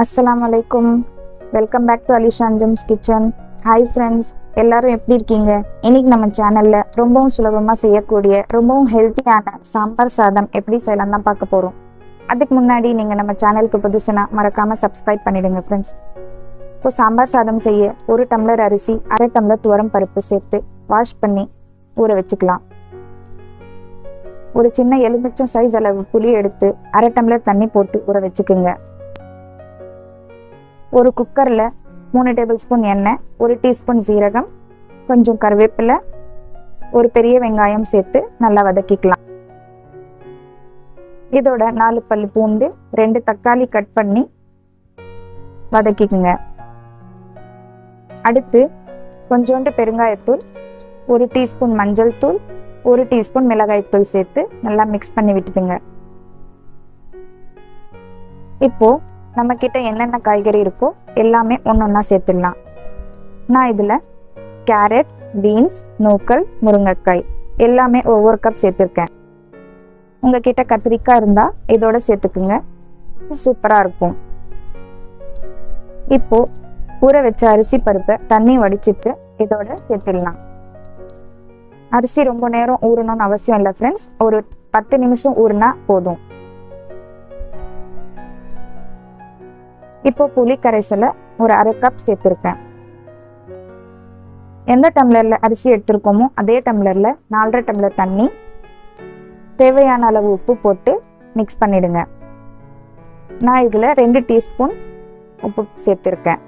அஸ்லாம் வலைக்கும் welcome back to Alishan Jams kitchen hi friends எல்லாரும் எப்படி இருக்கீங்க? இன்னைக்கு நம்ம சேனலில் ரொம்பவும் சுலபமாக செய்யக்கூடிய ரொம்பவும் ஹெல்த்தியான சாம்பார் சாதம் எப்படி செய்யலாம் தான் பார்க்க போகிறோம் அதுக்கு முன்னாடி நீங்கள் நம்ம சேனலுக்கு புதுசுனா மறக்காமல் சப்ஸ்கிரைப் பண்ணிடுங்க ஃப்ரெண்ட்ஸ் இப்போ சாம்பார் சாதம் செய்ய ஒரு டம்ளர் அரிசி அரை டம்ளர் துவரம் பருப்பு சேர்த்து வாஷ் பண்ணி ஊற வச்சுக்கலாம். ஒரு சின்ன எலுமிச்சம் சைஸ் அளவு புளி எடுத்து அரை டம்ளர் தண்ணி போட்டு ஊற வச்சுக்கோங்க. ஒரு குக்கரில் மூணு டேபிள் ஸ்பூன் எண்ணெய் ஒரு டீஸ்பூன் சீரகம் கொஞ்சம் கருவேப்பிலை ஒரு பெரிய வெங்காயம் சேர்த்து நல்லா வதக்கிக்கலாம். இதோட நாலு பல் பூண்டு ரெண்டு தக்காளி கட் பண்ணி வதக்கிக்குங்க. அடுத்து கொஞ்சோண்டு பெருங்காயத்தூள் ஒரு டீஸ்பூன் மஞ்சள் தூள் ஒரு டீஸ்பூன் மிளகாய்த்தூள் சேர்த்து நல்லா மிக்ஸ் பண்ணி விட்டுடுங்க. இப்போது நம்ம கிட்ட என்னென்ன காய்கறி இருக்கோ எல்லாமே ஒன்று ஒன்றா சேர்த்துடலாம். நான் இதில் கேரட் பீன்ஸ் நூக்கல் முருங்கைக்காய் எல்லாமே ஒவ்வொரு கப் சேர்த்துருக்கேன். உங்ககிட்ட கத்திரிக்காய் இருந்தால் இதோட சேர்த்துக்குங்க. சூப்பராக இருக்கும். இப்போது ஊற வச்ச அரிசி பருப்பை தண்ணி வடிச்சிட்டு இதோட சேர்த்துடலாம். அரிசி ரொம்ப நேரம் ஊறணும்னு அவசியம் இல்லை ஃப்ரெண்ட்ஸ் ஒரு பத்து நிமிஷம் ஊறினா போதும். இப்போ புளி கரைசலை ஒரு அரை கப் சேர்த்துருக்கேன். எந்த டம்ளரில் அரிசி எடுத்திருக்கோமோ அதே டம்ளரில் நாலரை டம்ளர் தண்ணி தேவையான அளவு உப்பு போட்டு மிக்ஸ் பண்ணிடுங்க. நான் இதில் ரெண்டு டீஸ்பூன் உப்பு சேர்த்துருக்கேன்.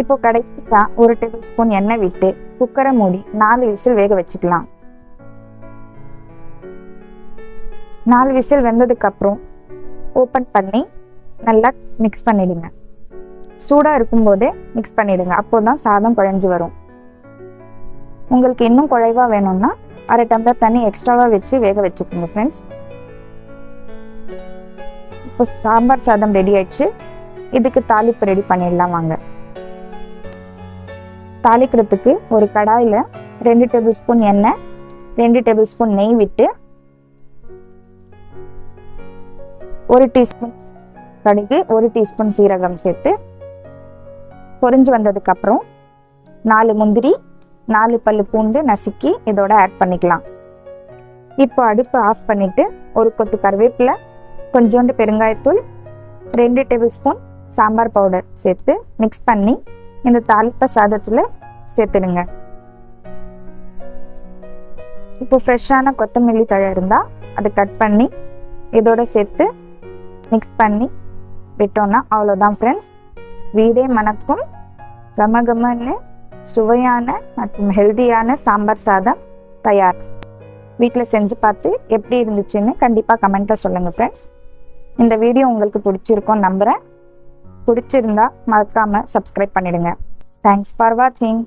இப்போ கடைசியாக ஒரு டேபிள் ஸ்பூன் எண்ணெய் விட்டு குக்கரை மூடி நாலு விசில் வேக வச்சுக்கலாம். நாலு விசில் வெந்ததுக்கப்புறம் ஓப்பன் பண்ணி நல்லா மிக்ஸ் பண்ணிடுங்க. சூடாக இருக்கும்போதே மிக்ஸ் பண்ணிடுங்க. அப்போ தான் சாதம் குழஞ்சி வரும். உங்களுக்கு இன்னும் குழைவாக வேணும்னா அரை டம்ளர் தண்ணி எக்ஸ்ட்ராவாக வச்சு வேக வச்சுக்கோங்க ஃப்ரெண்ட்ஸ் இப்போ சாம்பார் சாதம் ரெடி ஆயிடுச்சு. இதுக்கு தாளிப்பு ரெடி பண்ணிடலாம் வாங்க. தாளிக்கிறதுக்கு ஒரு கடாயில் ரெண்டு டேபிள் ஸ்பூன் எண்ணெய் ரெண்டு டேபிள் ஸ்பூன் நெய் விட்டு ஒரு டீஸ்பூன் கடுகு ஒரு டீஸ்பூன் சீரகம் சேர்த்து பொரிஞ்சு வந்ததுக்கப்புறம் நாலு முந்திரி நாலு பல்லு பூண்டு நசுக்கி இதோட ஆட் பண்ணிக்கலாம். இப்போ அடுப்பு ஆஃப் பண்ணிவிட்டு ஒரு கொத்து கருவேப்பிலை கொஞ்சோண்டு பெருங்காயத்தூள் ரெண்டு டேபிள் ஸ்பூன் சாம்பார் பவுடர் சேர்த்து மிக்ஸ் பண்ணி இந்த தாளிப்ப சாதத்தில் சேர்த்துடுங்க. இப்போ ஃப்ரெஷ்ஷான கொத்தமல்லி தழை இருந்தால் அதை கட் பண்ணி இதோட சேர்த்து மிக்ஸ் பண்ணி விட்டோம்னா அவ்வளோதான் ஃப்ரெண்ட்ஸ் வீடே மணக்கும். கமகமன்னு சுவையான மற்றும் ஹெல்தியான சாம்பார் சாதம் தயார். வீட்டில் செஞ்சு பார்த்து எப்படி இருந்துச்சுன்னு கண்டிப்பாக கமெண்ட்டில் சொல்லுங்கள் ஃப்ரெண்ட்ஸ் இந்த வீடியோ உங்களுக்கு பிடிச்சிருக்கோம் நம்புகிறேன் பிடிச்சிருந்தா மறக்காமல் சப்ஸ்கிரைப் பண்ணிடுங்க. தேங்க்ஸ் ஃபார் வாட்சிங்